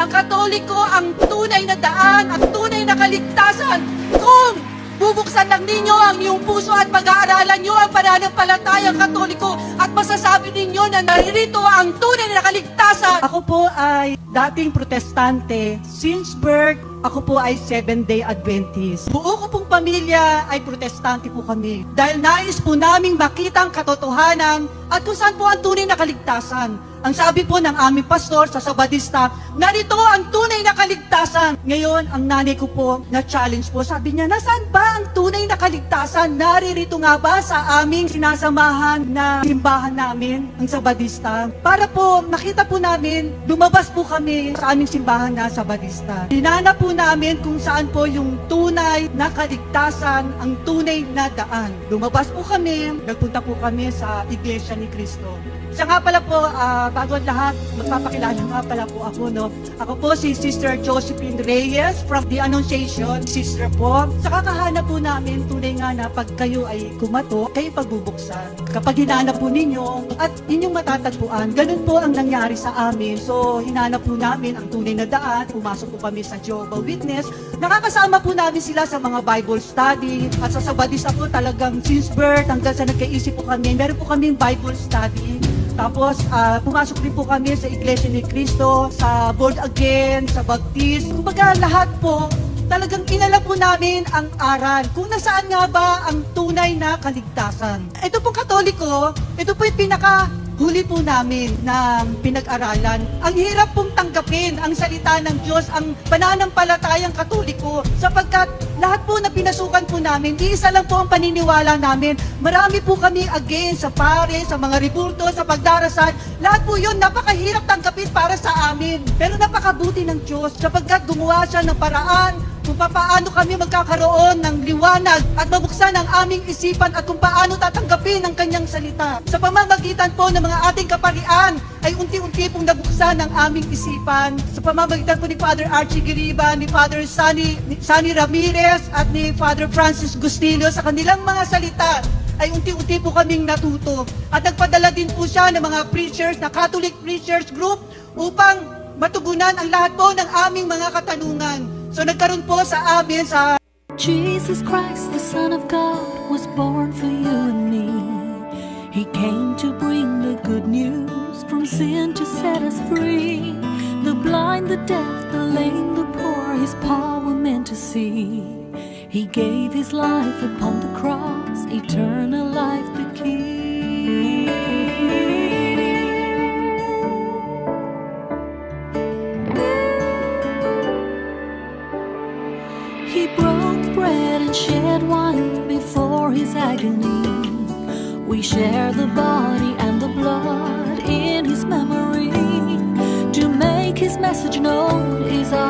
Ang Katoliko ang tunay na daan, ang tunay na kaligtasan. Kung bubuksan lang ninyo ang iyong puso at pag-aaralan nyo ang pananampalatayang Katoliko at masasabi ninyo na naririto ang tunay na kaligtasan. Ako po ay dating protestante. Since birth, ako po ay Seven-Day Adventist. Buo ko pong pamilya ay protestante po kami. Dahil nais po naming makita ang katotohanan at kung saan po ang tunay na kaligtasan. Ang sabi po ng aming pastor sa Sabadista, narito ang tunay na kaligtasan. Ngayon, ang nanay ko po na-challenge po, sabi niya, nasaan ba ang tunay na kaligtasan? Naririto nga ba sa aming sinasamahan na simbahan namin, ang Sabadista? Para po makita po namin, lumabas po kami sa aming simbahan na Sabadista. Hinanap po namin kung saan po yung tunay na kaligtasan, ang tunay na daan. Lumabas po kami, nagpunta po kami sa Iglesia ni Cristo. Siya nga pala po, ah, bago ang lahat, magpapakilala nga pala po ako, no? Ako po si Sister Josephine Reyes from The Annunciation, sister po. Sa kakahanap po namin, tunay nga na pag kayo ay kumato, kayo pagbubuksan. Kapag hinanap po ninyo at inyong matatagpuan, ganun po ang nangyari sa amin. So, hinanap po namin ang tunay na daan, pumasok po kami sa Jehovah Witness. Nakakasama po namin sila sa mga Bible study at sa Sabadista po talagang since birth hanggang sa nagkaisip po kami, meron po kaming Bible study. Tapos, ah, pumasok din po kami sa Iglesia ni Cristo, sa Born Again, sa Baptist. Kumbaga, lahat po, talagang inala po namin ang aral. Kung nasaan nga ba ang tunay na kaligtasan. Ito pong katoliko, ito po yung pinaka huli po namin ng pinag-aralan. Ang hirap pong tanggapin ang salita ng Diyos, ang pananampalatayang katoliko, sapagkat lahat po na pinasukan po namin, iisa lang po ang paniniwala namin. Marami po kami against sa pare, sa mga ribulto, sa pagdarasal. Lahat po yun, napakahirap tanggapin para sa amin. Pero napakabuti ng Diyos, sapagkat gumawa siya ng paraan kung paano kami magkakaroon ng liwanag at mabuksan ang aming isipan at kung paano tatanggapin ang kanyang salita. Sa pamamagitan po ng mga ating kaparian ay unti-unti pong nabuksan ang aming isipan. Sa pamamagitan po ni Father Archie Giriba, ni Father Sunny, ni Sunny Ramirez at ni Father Francis Gustillo sa kanilang mga salita ay unti-unti po kaming natuto. At nagpadala din po siya ng mga preachers, na Catholic Preachers Group upang matugunan ang lahat po ng aming mga katanungan. So nagkaroon po sa amin sa Jesus Christ, the Son of God, was born for you and me. He came to bring the good news from sin to set us free. The blind, the deaf, the lame, the poor, His power meant to see. He gave His life upon the cross, eternal life He broke bread and shed wine before his agony. We share the body and the blood in his memory. To make his message known is our